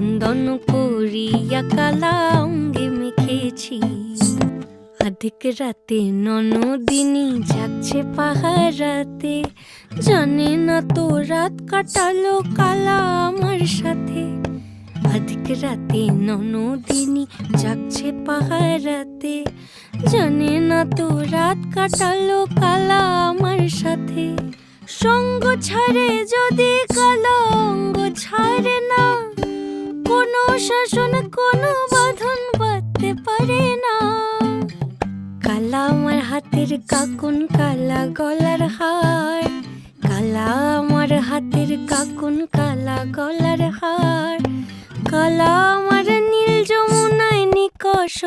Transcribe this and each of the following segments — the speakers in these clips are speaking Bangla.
চন্দন করিয়া কালা অঙ্গে মেখেছি। আধিক রাতে ননদিনী যাচ্ছে পাহারাতে। জানে না তো রাত কাটালো কালা আমার সাথে। আধিক রাতে ননদিনী যাচ্ছে পাহারাতে। জানে না তো রাত কাটালো কালা আমার সাথে। সঙ্গ ছাড়ে যদি কালা কোনো শাসন কোনো বাঁধন বাঁধতে পারে না। কালা আমার হাতের কাকুন, কালা গলার হার। কালা আমার হাতের কাকুন, কালা গলার হার। কালা আমার নীল যমুনায় নিকষ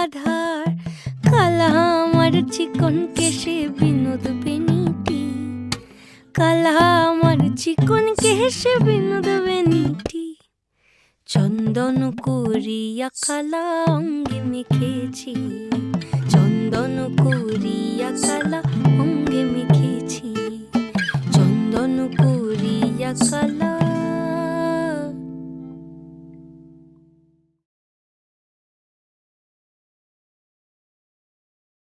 আধার। কালা আমার চিকন কেশে বিনোদ বেনিটি কালা আমার চিকন কেশে বিনোদ বেনিটি চন্দন করিয়া কালা অঙ্গে মেখেছি চন্দন করিয়া কালা অঙ্গে মেখেছি চন্দন করিয়া কালা